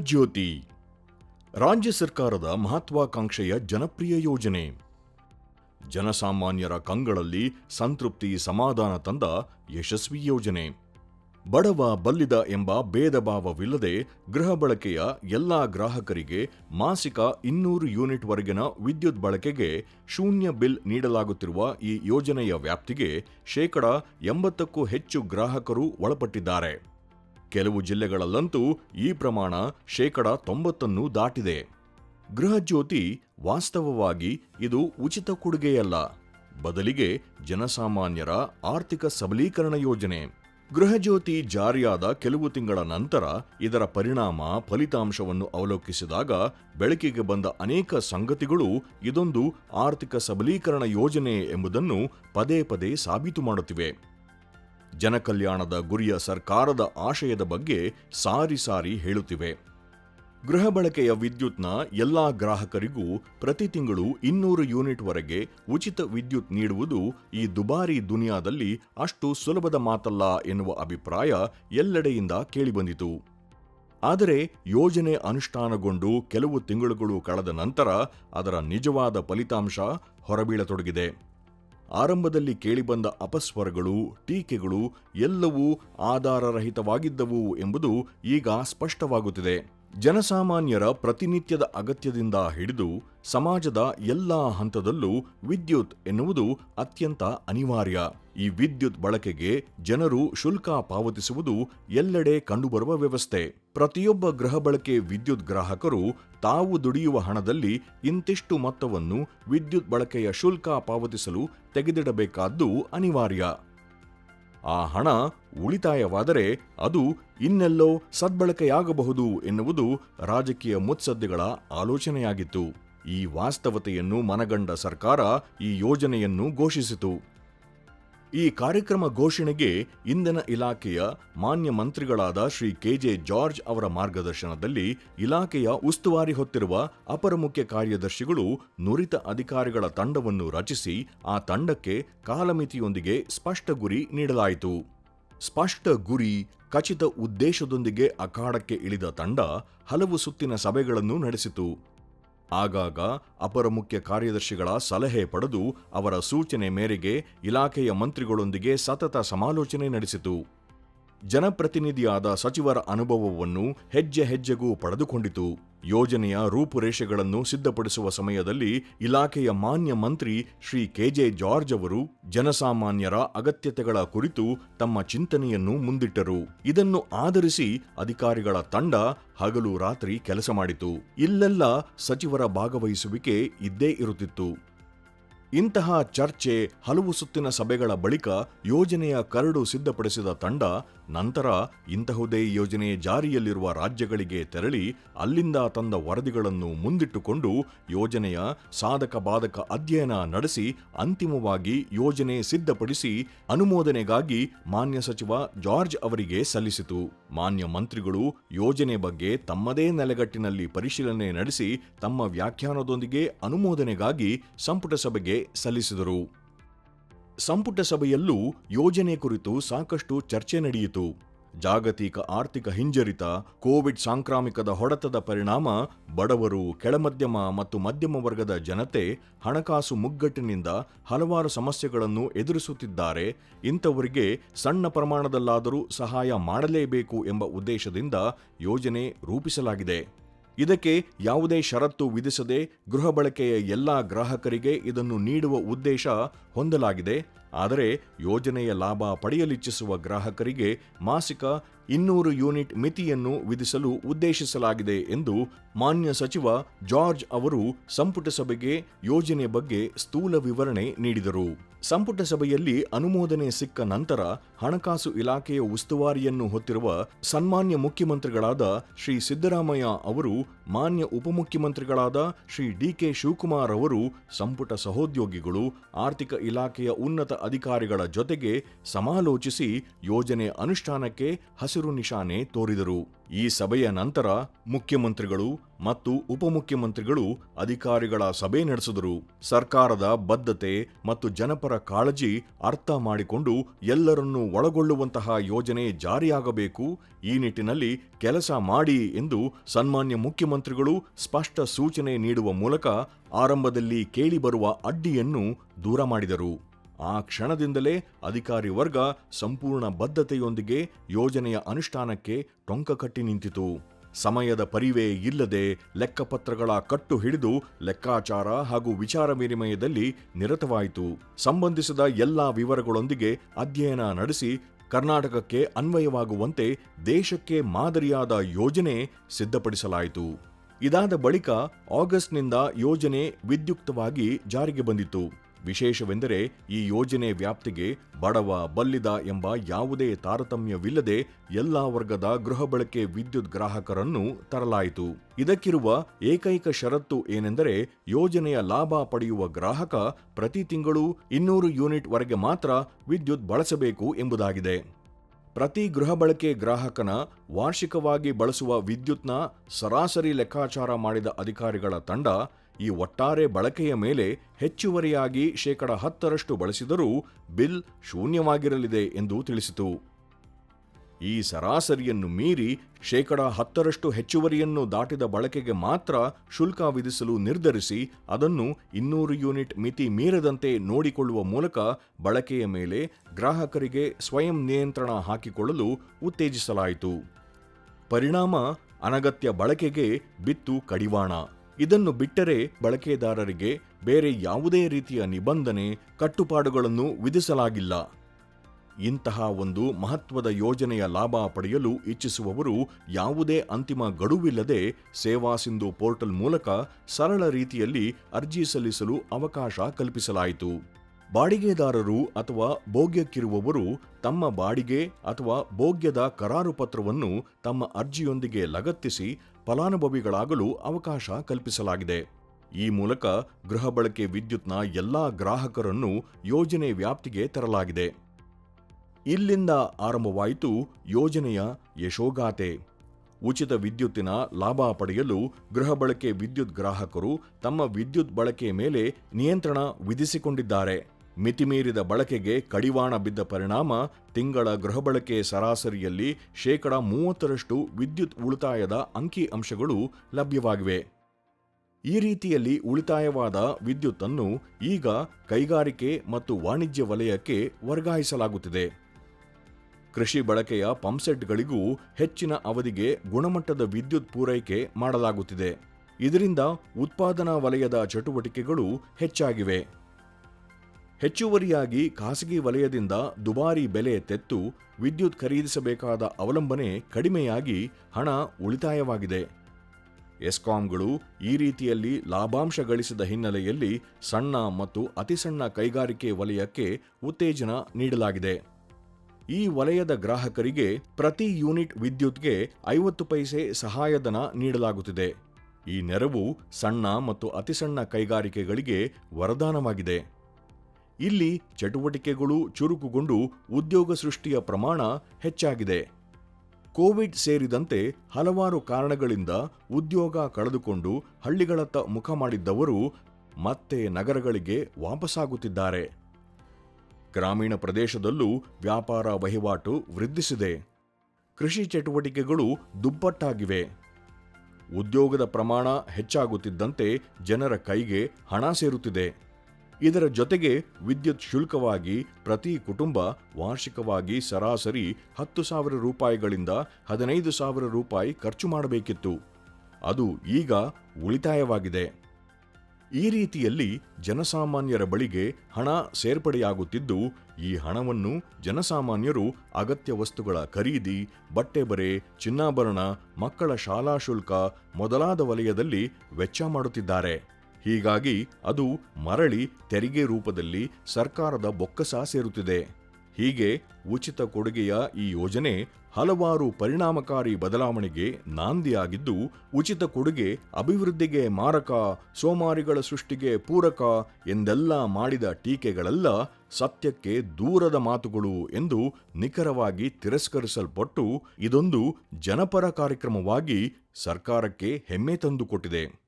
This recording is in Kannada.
ಜ್ಯೋತಿ. ರಾಜ್ಯ ಸರ್ಕಾರದ ಮಹತ್ವಾಕಾಂಕ್ಷೆಯ ಜನಪ್ರಿಯ ಯೋಜನೆ. ಜನಸಾಮಾನ್ಯರ ಕಂಗಳಲ್ಲಿ ಸಂತೃಪ್ತಿ ಸಮಾಧಾನ ತಂದ ಯಶಸ್ವಿ ಯೋಜನೆ. ಬಡವ ಬಲ್ಲಿದ ಎಂಬ ಭೇದ ಭಾವವಿಲ್ಲದೆ ಗೃಹ ಬಳಕೆಯ ಎಲ್ಲಾ ಗ್ರಾಹಕರಿಗೆ ಮಾಸಿಕ ಇನ್ನೂರು ಯೂನಿಟ್ ವರೆಗಿನ ವಿದ್ಯುತ್ ಬಳಕೆಗೆ ಶೂನ್ಯ ಬಿಲ್ ನೀಡಲಾಗುತ್ತಿರುವ ಈ ಯೋಜನೆಯ ವ್ಯಾಪ್ತಿಗೆ ಶೇಕಡ ಎಂಬತ್ತಕ್ಕೂ ಹೆಚ್ಚು ಗ್ರಾಹಕರು ಒಳಪಟ್ಟಿದ್ದಾರೆ. ಕೆಲವು ಜಿಲ್ಲೆಗಳಲ್ಲಂತೂ ಈ ಪ್ರಮಾಣ ಶೇಕಡ ತೊಂಬತ್ತನ್ನು ದಾಟಿದೆ. ಗೃಹಜ್ಯೋತಿ ವಾಸ್ತವವಾಗಿ ಇದು ಉಚಿತ ಕೊಡುಗೆಯಲ್ಲ. ಬದಲಿಗೆ ಜನಸಾಮಾನ್ಯರ ಆರ್ಥಿಕ ಸಬಲೀಕರಣ ಯೋಜನೆ. ಗೃಹಜ್ಯೋತಿ ಜಾರಿಯಾದ ಕೆಲವು ತಿಂಗಳ ನಂತರ ಇದರ ಪರಿಣಾಮ ಫಲಿತಾಂಶವನ್ನು ಅವಲೋಕಿಸಿದಾಗ ಬೆಳಕಿಗೆ ಬಂದ ಅನೇಕ ಸಂಗತಿಗಳು ಇದೊಂದು ಆರ್ಥಿಕ ಸಬಲೀಕರಣ ಯೋಜನೆ ಎಂಬುದನ್ನು ಪದೇ ಪದೇ ಸಾಬೀತು ಮಾಡುತ್ತಿವೆ. ಜನಕಲ್ಯಾಣದ ಗುರಿಯ ಸರ್ಕಾರದ ಆಶಯದ ಬಗ್ಗೆ ಸಾರಿ ಸಾರಿ ಹೇಳುತ್ತಿವೆ. ಗೃಹ ಬಳಕೆಯ ವಿದ್ಯುತ್ನ ಎಲ್ಲಾ ಗ್ರಾಹಕರಿಗೂ ಪ್ರತಿ ತಿಂಗಳು ಇನ್ನೂರು ಯೂನಿಟ್ ವರೆಗೆ ಉಚಿತ ವಿದ್ಯುತ್ ನೀಡುವುದು ಈ ದುಬಾರಿ ದುನಿಯಾದಲ್ಲಿ ಅಷ್ಟು ಸುಲಭದ ಮಾತಲ್ಲ ಎನ್ನುವ ಅಭಿಪ್ರಾಯ ಎಲ್ಲೆಡೆಯಿಂದ ಕೇಳಿಬಂದಿತು. ಆದರೆ ಯೋಜನೆ ಅನುಷ್ಠಾನಗೊಂಡು ಕೆಲವು ತಿಂಗಳುಗಳು ಕಳೆದ ನಂತರ ಅದರ ನಿಜವಾದ ಫಲಿತಾಂಶ ಹೊರಬೀಳತೊಡಗಿದೆ. ಆರಂಭದಲ್ಲಿ ಕೇಳಿಬಂದ ಅಪಸ್ವರಗಳು ಟೀಕೆಗಳು ಎಲ್ಲವೂ ಆಧಾರರಹಿತವಾಗಿದ್ದವು ಎಂಬುದು ಈಗ ಸ್ಪಷ್ಟವಾಗುತ್ತಿದೆ. ಜನಸಾಮಾನ್ಯರ ಪ್ರತಿನಿತ್ಯದ ಅಗತ್ಯದಿಂದ ಹಿಡಿದು ಸಮಾಜದ ಎಲ್ಲಾ ಹಂತದಲ್ಲೂ ವಿದ್ಯುತ್ ಎನ್ನುವುದು ಅತ್ಯಂತ ಅನಿವಾರ್ಯ. ಈ ವಿದ್ಯುತ್ ಬಳಕೆಗೆ ಜನರು ಶುಲ್ಕ ಪಾವತಿಸುವುದು ಎಲ್ಲೆಡೆ ಕಂಡುಬರುವ ವ್ಯವಸ್ಥೆ. ಪ್ರತಿಯೊಬ್ಬ ಗೃಹ ಬಳಕೆ ವಿದ್ಯುತ್ ಗ್ರಾಹಕರು ತಾವು ದುಡಿಯುವ ಹಣದಲ್ಲಿ ಇಂತಿಷ್ಟು ಮೊತ್ತವನ್ನು ವಿದ್ಯುತ್ ಬಳಕೆಯ ಶುಲ್ಕ ಪಾವತಿಸಲು ತೆಗೆದಿಡಬೇಕಾದ್ದು ಅನಿವಾರ್ಯ. ಆ ಹಣ ಉಳಿತಾಯವಾದರೆ ಅದು ಇನ್ನೆಲ್ಲೋ ಸದ್ಬಳಕೆಯಾಗಬಹುದು ಎನ್ನುವುದು ರಾಜಕೀಯ ಮುತ್ಸದ್ದಿಗಳ ಆಲೋಚನೆಯಾಗಿತ್ತು. ಈ ವಾಸ್ತವತೆಯನ್ನು ಮನಗಂಡ ಸರ್ಕಾರ ಈ ಯೋಜನೆಯನ್ನು ಘೋಷಿಸಿತು. ಈ ಕಾರ್ಯಕ್ರಮ ಘೋಷಣೆಗೆ ಇಂಧನ ಇಲಾಖೆಯ ಮಾನ್ಯ ಮಂತ್ರಿಗಳಾದ ಶ್ರೀ ಕೆಜೆ ಜಾರ್ಜ್ ಅವರ ಮಾರ್ಗದರ್ಶನದಲ್ಲಿ ಇಲಾಖೆಯ ಉಸ್ತುವಾರಿ ಹೊತ್ತಿರುವ ಅಪರ ಮುಖ್ಯ ಕಾರ್ಯದರ್ಶಿಗಳು ನುರಿತ ಅಧಿಕಾರಿಗಳ ತಂಡವನ್ನು ರಚಿಸಿ ಆ ತಂಡಕ್ಕೆ ಕಾಲಮಿತಿಯೊಂದಿಗೆ ಸ್ಪಷ್ಟ ಗುರಿ ನೀಡಲಾಯಿತು. ಸ್ಪಷ್ಟ ಗುರಿ, ಖಚಿತ ಉದ್ದೇಶದೊಂದಿಗೆ ಅಖಾಡಕ್ಕೆ ಇಳಿದ ತಂಡ ಹಲವು ಸುತ್ತಿನ ಸಭೆಗಳನ್ನು ನಡೆಸಿತು. ಆಗಾಗ ಅಪರ ಮುಖ್ಯ ಕಾರ್ಯದರ್ಶಿಗಳ ಸಲಹೆ ಪಡೆದು ಅವರ ಸೂಚನೆ ಮೇರೆಗೆ ಇಲಾಖೆಯ ಮಂತ್ರಿಗಳೊಂದಿಗೆ ಸತತ ಸಮಾಲೋಚನೆ ನಡೆಸಿತು. ಜನಪ್ರತಿನಿಧಿಯಾದ ಸಚಿವರ ಅನುಭವವನ್ನು ಹೆಜ್ಜೆ ಹೆಜ್ಜೆಗೂ ಪಡೆದುಕೊಂಡಿತು. ಯೋಜನೆಯ ರೂಪುರೇಷೆಗಳನ್ನು ಸಿದ್ಧಪಡಿಸುವ ಸಮಯದಲ್ಲಿ ಇಲಾಖೆಯ ಮಾನ್ಯ ಮಂತ್ರಿ ಶ್ರೀ ಕೆಜೆ ಜಾರ್ಜ್ ಅವರು ಜನಸಾಮಾನ್ಯರ ಅಗತ್ಯತೆಗಳ ಕುರಿತು ತಮ್ಮ ಚಿಂತನೆಯನ್ನು ಮುಂದಿಟ್ಟರು. ಇದನ್ನು ಆಧರಿಸಿ ಅಧಿಕಾರಿಗಳ ತಂಡ ಹಗಲು ರಾತ್ರಿ ಕೆಲಸ ಮಾಡಿತು. ಇಲ್ಲೆಲ್ಲ ಸಚಿವರ ಭಾಗವಹಿಸುವಿಕೆ ಇದ್ದೇ ಇರುತ್ತಿತ್ತು. ಇಂತಹ ಚರ್ಚೆ ಹಲವು ಸುತ್ತಿನ ಸಭೆಗಳ ಬಳಿಕ ಯೋಜನೆಯ ಕರಡು ಸಿದ್ಧಪಡಿಸಿದ ತಂಡ ನಂತರ ಇಂತಹುದೇ ಯೋಜನೆ ಜಾರಿಯಲ್ಲಿರುವ ರಾಜ್ಯಗಳಿಗೆ ತೆರಳಿ ಅಲ್ಲಿಂದ ತಂದ ವರದಿಗಳನ್ನು ಮುಂದಿಟ್ಟುಕೊಂಡು ಯೋಜನೆಯ ಸಾಧಕ ಬಾಧಕ ಅಧ್ಯಯನ ನಡೆಸಿ ಅಂತಿಮವಾಗಿ ಯೋಜನೆ ಸಿದ್ಧಪಡಿಸಿ ಅನುಮೋದನೆಗಾಗಿ ಮಾನ್ಯ ಸಚಿವ ಜಾರ್ಜ್ ಅವರಿಗೆ ಸಲ್ಲಿಸಿತು. ಮಾನ್ಯ ಮಂತ್ರಿಗಳು ಯೋಜನೆ ಬಗ್ಗೆ ತಮ್ಮದೇ ನೆಲೆಗಟ್ಟಿನಲ್ಲಿ ಪರಿಶೀಲನೆ ನಡೆಸಿ ತಮ್ಮ ವ್ಯಾಖ್ಯಾನದೊಂದಿಗೆ ಅನುಮೋದನೆಗಾಗಿ ಸಂಪುಟ ಸಭೆಗೆ ಸಲ್ಲಿಸಿದರು. ಸಂಪುಟ ಸಭೆಯಲ್ಲೂ ಯೋಜನೆ ಕುರಿತು ಸಾಕಷ್ಟು ಚರ್ಚೆ ನಡೆಯಿತು. ಜಾಗತಿಕ ಆರ್ಥಿಕ ಹಿಂಜರಿತ, ಕೋವಿಡ್ ಸಾಂಕ್ರಾಮಿಕದ ಹೊಡೆತದ ಪರಿಣಾಮ, ಬಡವರು, ಕೆಳಮಧ್ಯಮ ಮತ್ತು ಮಧ್ಯಮ ವರ್ಗದ ಜನತೆ ಹಣಕಾಸು ಮುಗ್ಗಟ್ಟಿನಿಂದ ಹಲವಾರು ಸಮಸ್ಯೆಗಳನ್ನು ಎದುರಿಸುತ್ತಿದ್ದಾರೆ. ಇಂಥವರಿಗೆ ಸಣ್ಣ ಪ್ರಮಾಣದಲ್ಲಾದರೂ ಸಹಾಯ ಮಾಡಲೇಬೇಕು ಎಂಬ ಉದ್ದೇಶದಿಂದ ಯೋಜನೆ ರೂಪಿಸಲಾಗಿದೆ. ಇದಕ್ಕೆ ಯಾವುದೇ ಷರತ್ತು ವಿಧಿಸದೆ ಗೃಹ ಬಳಕೆಯ ಎಲ್ಲಾ ಗ್ರಾಹಕರಿಗೆ ಇದನ್ನು ನೀಡುವ ಉದ್ದೇಶ ಹೊಂದಲಾಗಿದೆ. ಆದರೆ ಯೋಜನೆಯ ಲಾಭ ಪಡೆಯಲಿಚ್ಛಿಸುವ ಗ್ರಾಹಕರಿಗೆ ಮಾಸಿಕ ಇನ್ನೂರು ಯೂನಿಟ್ ಮಿತಿಯನ್ನು ವಿಧಿಸಲು ಉದ್ದೇಶಿಸಲಾಗಿದೆ ಎಂದು ಮಾನ್ಯ ಸಚಿವ ಜಾರ್ಜ್ ಅವರು ಸಂಪುಟ ಸಭೆಗೆ ಯೋಜನೆ ಬಗ್ಗೆ ಸ್ಥೂಲ ವಿವರಣೆ ನೀಡಿದರು. ಸಂಪುಟ ಸಭೆಯಲ್ಲಿ ಅನುಮೋದನೆ ಸಿಕ್ಕ ನಂತರ ಹಣಕಾಸು ಇಲಾಖೆಯ ಉಸ್ತುವಾರಿಯನ್ನು ಹೊತ್ತಿರುವ ಸನ್ಮಾನ್ಯ ಮುಖ್ಯಮಂತ್ರಿಗಳಾದ ಶ್ರೀ ಸಿದ್ದರಾಮಯ್ಯ ಅವರು, ಮಾನ್ಯ ಉಪಮುಖ್ಯಮಂತ್ರಿಗಳಾದ ಶ್ರೀ ಡಿಕೆ ಶಿವಕುಮಾರ್ ಅವರು, ಸಂಪುಟ ಸಹೋದ್ಯೋಗಿಗಳು, ಆರ್ಥಿಕ ಇಲಾಖೆಯ ಉನ್ನತ ಅಧಿಕಾರಿಗಳ ಜೊತೆಗೆ ಸಮಾಲೋಚಿಸಿ ಯೋಜನೆ ಅನುಷ್ಠಾನಕ್ಕೆ ಹಸಿರು ನಿಶಾನೆ ತೋರಿದರು. ಈ ಸಭೆಯ ನಂತರ ಮುಖ್ಯಮಂತ್ರಿಗಳು ಮತ್ತು ಉಪಮುಖ್ಯಮಂತ್ರಿಗಳು ಅಧಿಕಾರಿಗಳ ಸಭೆ ನಡೆಸಿದರು. ಸರ್ಕಾರದ ಬದ್ಧತೆ ಮತ್ತು ಜನಪರ ಕಾಳಜಿ ಅರ್ಥ ಮಾಡಿಕೊಂಡು ಎಲ್ಲರನ್ನೂ ಒಳಗೊಳ್ಳುವಂತಹ ಯೋಜನೆ ಜಾರಿಯಾಗಬೇಕು. ಈ ನಿಟ್ಟಿನಲ್ಲಿ ಕೆಲಸ ಮಾಡಿ ಎಂದು ಸನ್ಮಾನ್ಯ ಮುಖ್ಯಮಂತ್ರಿಗಳು ಸ್ಪಷ್ಟ ಸೂಚನೆ ನೀಡುವ ಮೂಲಕ ಆರಂಭದಲ್ಲಿ ಕೇಳಿಬರುವ ಅಡ್ಡಿಯನ್ನು ದೂರ ಮಾಡಿದರು. ಆ ಕ್ಷಣದಿಂದಲೇ ಅಧಿಕಾರಿ ವರ್ಗ ಸಂಪೂರ್ಣ ಬದ್ಧತೆಯೊಂದಿಗೆ ಯೋಜನೆಯ ಅನುಷ್ಠಾನಕ್ಕೆ ಟೊಂಕ ಕಟ್ಟಿ ನಿಂತಿತು. ಸಮಯದ ಪರಿವೇ ಇಲ್ಲದೆ ಲೆಕ್ಕಪತ್ರಗಳ ಕಟ್ಟು ಹಿಡಿದು ಲೆಕ್ಕಾಚಾರ ಹಾಗೂ ವಿಚಾರ ವಿನಿಮಯದಲ್ಲಿ ನಿರತವಾಯಿತು. ಸಂಬಂಧಿಸಿದ ಎಲ್ಲಾ ವಿವರಗಳೊಂದಿಗೆ ಅಧ್ಯಯನ ನಡೆಸಿ ಕರ್ನಾಟಕಕ್ಕೆ ಅನ್ವಯವಾಗುವಂತೆ ದೇಶಕ್ಕೆ ಮಾದರಿಯಾದ ಯೋಜನೆ ಸಿದ್ಧಪಡಿಸಲಾಯಿತು. ಇದಾದ ಬಳಿಕ ಆಗಸ್ಟ್ನಿಂದ ಯೋಜನೆ ವಿದ್ಯುಕ್ತವಾಗಿ ಜಾರಿಗೆ ಬಂದಿತು ವಿಶೇಷವೆಂದರೆ ಈ ಯೋಜನೆ ವ್ಯಾಪ್ತಿಗೆ ಬಡವ, ಬಲ್ಲಿದ ಎಂಬ ಯಾವುದೇ ತಾರತಮ್ಯವಿಲ್ಲದೆ ಎಲ್ಲಾ ವರ್ಗದ ಗೃಹ ಬಳಕೆ ವಿದ್ಯುತ್ ಗ್ರಾಹಕರನ್ನು ತರಲಾಯಿತು. ಇದಕ್ಕಿರುವ ಏಕೈಕ ಷರತ್ತು ಏನೆಂದರೆ ಯೋಜನೆಯ ಲಾಭ ಪಡೆಯುವ ಗ್ರಾಹಕ ಪ್ರತಿ ತಿಂಗಳು ಇನ್ನೂರು ಯೂನಿಟ್ ವರೆಗೆ ಮಾತ್ರ ವಿದ್ಯುತ್ ಬಳಸಬೇಕು ಎಂಬುದಾಗಿದೆ. ಪ್ರತಿ ಗೃಹ ಬಳಕೆ ಗ್ರಾಹಕನ ವಾರ್ಷಿಕವಾಗಿ ಬಳಸುವ ವಿದ್ಯುತ್ನ ಸರಾಸರಿ ಲೆಕ್ಕಾಚಾರ ಮಾಡಿದ ಅಧಿಕಾರಿಗಳ ತಂಡ ಈ ಒಟ್ಟಾರೆ ಬಳಕೆಯ ಮೇಲೆ ಹೆಚ್ಚುವರಿಯಾಗಿ ಶೇಕಡ ಹತ್ತರಷ್ಟು ಬಳಸಿದರೂ ಬಿಲ್ ಶೂನ್ಯವಾಗಿರಲಿದೆ ಎಂದು ತಿಳಿಸಿತು. ಈ ಸರಾಸರಿಯನ್ನು ಮೀರಿ ಶೇಕಡ ಹತ್ತರಷ್ಟು ಹೆಚ್ಚುವರಿಯನ್ನು ದಾಟಿದ ಬಳಕೆಗೆ ಮಾತ್ರ ಶುಲ್ಕ ವಿಧಿಸಲು ನಿರ್ಧರಿಸಿ ಅದನ್ನು ಇನ್ನೂರು ಯೂನಿಟ್ ಮಿತಿ ಮೀರದಂತೆ ನೋಡಿಕೊಳ್ಳುವ ಮೂಲಕ ಬಳಕೆಯ ಮೇಲೆ ಗ್ರಾಹಕರಿಗೆ ಸ್ವಯಂ ನಿಯಂತ್ರಣ ಹಾಕಿಕೊಳ್ಳಲು ಉತ್ತೇಜಿಸಲಾಯಿತು. ಪರಿಣಾಮ ಅನಗತ್ಯ ಬಳಕೆಗೆ ಬಿತ್ತು ಕಡಿವಾಣ. ಇದನ್ನು ಬಿಟ್ಟರೆ ಬಳಕೆದಾರರಿಗೆ ಬೇರೆ ಯಾವುದೇ ರೀತಿಯ ನಿಬಂಧನೆ, ಕಟ್ಟುಪಾಡುಗಳನ್ನು ವಿಧಿಸಲಾಗಿಲ್ಲ. ಇಂತಹ ಒಂದು ಮಹತ್ವದ ಯೋಜನೆಯ ಲಾಭ ಪಡೆಯಲು ಇಚ್ಛಿಸುವವರು ಯಾವುದೇ ಅಂತಿಮ ಗಡುವಿಲ್ಲದೆ ಸೇವಾ ಸಿಂಧು ಪೋರ್ಟಲ್ ಮೂಲಕ ಸರಳ ರೀತಿಯಲ್ಲಿ ಅರ್ಜಿ ಸಲ್ಲಿಸಲು ಅವಕಾಶ ಕಲ್ಪಿಸಲಾಯಿತು. ಬಾಡಿಗೆದಾರರು ಅಥವಾ ಭೋಗ್ಯಕ್ಕಿರುವವರು ತಮ್ಮ ಬಾಡಿಗೆ ಅಥವಾ ಭೋಗ್ಯದ ಕರಾರು ಪತ್ರವನ್ನು ತಮ್ಮ ಅರ್ಜಿಯೊಂದಿಗೆ ಲಗತ್ತಿಸಿ ಫಲಾನುಭವಿಗಳಾಗಲು ಅವಕಾಶ ಕಲ್ಪಿಸಲಾಗಿದೆ. ಈ ಮೂಲಕ ಗೃಹ ಬಳಕೆ ವಿದ್ಯುತ್ನ ಎಲ್ಲಾ ಗ್ರಾಹಕರನ್ನು ಯೋಜನೆ ವ್ಯಾಪ್ತಿಗೆ ತರಲಾಗಿದೆ. ಇಲ್ಲಿಂದ ಆರಂಭವಾಯಿತು ಯೋಜನೆಯ ಯಶೋಗಾಥೆ. ಉಚಿತ ವಿದ್ಯುತ್ತಿನ ಲಾಭ ಪಡೆಯಲು ಗೃಹ ಬಳಕೆ ವಿದ್ಯುತ್ ಗ್ರಾಹಕರು ತಮ್ಮ ವಿದ್ಯುತ್ ಬಳಕೆ ಮೇಲೆ ನಿಯಂತ್ರಣ ವಿಧಿಸಿಕೊಂಡಿದ್ದಾರೆ. ಮಿತಿಮೀರಿದ ಬಳಕೆಗೆ ಕಡಿವಾಣ ಬಿದ್ದ ಪರಿಣಾಮ ತಿಂಗಳ ಗೃಹ ಬಳಕೆ ಸರಾಸರಿಯಲ್ಲಿ ಶೇಕಡ ಮೂವತ್ತರಷ್ಟು ವಿದ್ಯುತ್ ಉಳಿತಾಯದ ಅಂಕಿ ಅಂಶಗಳು ಲಭ್ಯವಾಗಿವೆ. ಈ ರೀತಿಯಲ್ಲಿ ಉಳಿತಾಯವಾದ ವಿದ್ಯುತ್ತನ್ನು ಈಗ ಕೈಗಾರಿಕೆ ಮತ್ತು ವಾಣಿಜ್ಯ ವಲಯಕ್ಕೆ ವರ್ಗಾಯಿಸಲಾಗುತ್ತಿದೆ. ಕೃಷಿ ಬಳಕೆಯ ಪಂಪ್ಸೆಟ್ಗಳಿಗೂ ಹೆಚ್ಚಿನ ಅವಧಿಗೆ ಗುಣಮಟ್ಟದ ವಿದ್ಯುತ್ ಪೂರೈಕೆ ಮಾಡಲಾಗುತ್ತಿದೆ. ಇದರಿಂದ ಉತ್ಪಾದನಾ ವಲಯದ ಚಟುವಟಿಕೆಗಳು ಹೆಚ್ಚಾಗಿವೆ. ಹೆಚ್ಚುವರಿಯಾಗಿ ಖಾಸಗಿ ವಲಯದಿಂದ ದುಬಾರಿ ಬೆಲೆ ತೆತ್ತು ವಿದ್ಯುತ್ ಖರೀದಿಸಬೇಕಾದ ಅವಲಂಬನೆ ಕಡಿಮೆಯಾಗಿ ಹಣ ಉಳಿತಾಯವಾಗಿದೆ. ಎಸ್ಕಾಂಗಳು ಈ ರೀತಿಯಲ್ಲಿ ಲಾಭಾಂಶ ಗಳಿಸಿದ ಹಿನ್ನೆಲೆಯಲ್ಲಿ ಸಣ್ಣ ಮತ್ತು ಅತಿಸಣ್ಣ ಕೈಗಾರಿಕೆ ವಲಯಕ್ಕೆ ಉತ್ತೇಜನ ನೀಡಲಾಗಿದೆ. ಈ ವಲಯದ ಗ್ರಾಹಕರಿಗೆ ಪ್ರತಿ ಯೂನಿಟ್ ವಿದ್ಯುತ್ಗೆ ಐವತ್ತು ಪೈಸೆ ಸಹಾಯಧನ ನೀಡಲಾಗುತ್ತಿದೆ. ಈ ನೆರವು ಸಣ್ಣ ಮತ್ತು ಅತಿಸಣ್ಣ ಕೈಗಾರಿಕೆಗಳಿಗೆ ವರದಾನವಾಗಿದೆ. ಇಲ್ಲಿ ಚಟುವಟಿಕೆಗಳು ಚುರುಕುಗೊಂಡು ಉದ್ಯೋಗ ಸೃಷ್ಟಿಯ ಪ್ರಮಾಣ ಹೆಚ್ಚಾಗಿದೆ. ಕೋವಿಡ್ ಸೇರಿದಂತೆ ಹಲವಾರು ಕಾರಣಗಳಿಂದ ಉದ್ಯೋಗ ಕಳೆದುಕೊಂಡು ಹಳ್ಳಿಗಳತ್ತ ಮುಖ ಮಾಡಿದ್ದವರು ಮತ್ತೆ ನಗರಗಳಿಗೆ ವಾಪಸಾಗುತ್ತಿದ್ದಾರೆ. ಗ್ರಾಮೀಣ ಪ್ರದೇಶದಲ್ಲೂ ವ್ಯಾಪಾರ ವಹಿವಾಟು ವೃದ್ಧಿಸಿದೆ. ಕೃಷಿ ಚಟುವಟಿಕೆಗಳು ದುಪ್ಪಟ್ಟಾಗಿವೆ. ಉದ್ಯೋಗದ ಪ್ರಮಾಣ ಹೆಚ್ಚಾಗುತ್ತಿದ್ದಂತೆ ಜನರ ಕೈಗೆ ಹಣ ಸೇರುತ್ತಿದೆ. ಇದರ ಜೊತೆಗೆ ವಿದ್ಯುತ್ ಶುಲ್ಕವಾಗಿ ಪ್ರತಿ ಕುಟುಂಬ ವಾರ್ಷಿಕವಾಗಿ ಸರಾಸರಿ ಹತ್ತು ಸಾವಿರ ರೂಪಾಯಿಗಳಿಂದ ಹದಿನೈದು ಸಾವಿರ ರೂಪಾಯಿ ಖರ್ಚು ಮಾಡಬೇಕಿತ್ತು. ಅದು ಈಗ ಉಳಿತಾಯವಾಗಿದೆ. ಈ ರೀತಿಯಲ್ಲಿ ಜನಸಾಮಾನ್ಯರ ಬಳಿಗೆ ಹಣ ಸೇರ್ಪಡೆಯಾಗುತ್ತಿದ್ದು, ಈ ಹಣವನ್ನು ಜನಸಾಮಾನ್ಯರು ಅಗತ್ಯ ವಸ್ತುಗಳ ಖರೀದಿ, ಬಟ್ಟೆ ಬರೆ, ಚಿನ್ನಾಭರಣ, ಮಕ್ಕಳ ಶಾಲಾ ಶುಲ್ಕ ಮೊದಲಾದ ವಲಯದಲ್ಲಿ ವೆಚ್ಚ ಮಾಡುತ್ತಿದ್ದಾರೆ. ಹೀಗಾಗಿ ಅದು ಮರಳಿ ತೆರಿಗೆ ರೂಪದಲ್ಲಿ ಸರ್ಕಾರದ ಬೊಕ್ಕಸ ಸೇರುತ್ತಿದೆ. ಹೀಗೆ ಉಚಿತ ಕೊಡುಗೆಯ ಈ ಯೋಜನೆ ಹಲವಾರು ಪರಿಣಾಮಕಾರಿ ಬದಲಾವಣೆಗೆ ನಾಂದಿಯಾಗಿದ್ದು, ಉಚಿತ ಕೊಡುಗೆ ಅಭಿವೃದ್ಧಿಗೆ ಮಾರಕ, ಸೋಮಾರಿಗಳ ಸೃಷ್ಟಿಗೆ ಪೂರಕ ಎಂದೆಲ್ಲ ಮಾಡಿದ ಟೀಕೆಗಳೆಲ್ಲ ಸತ್ಯಕ್ಕೆ ದೂರದ ಮಾತುಗಳು ಎಂದು ನಿಖರವಾಗಿ ತಿರಸ್ಕರಿಸಲ್ಪಟ್ಟು ಇದೊಂದು ಜನಪರ ಕಾರ್ಯಕ್ರಮವಾಗಿ ಸರ್ಕಾರಕ್ಕೆ ಹೆಮ್ಮೆ ತಂದುಕೊಟ್ಟಿದೆ.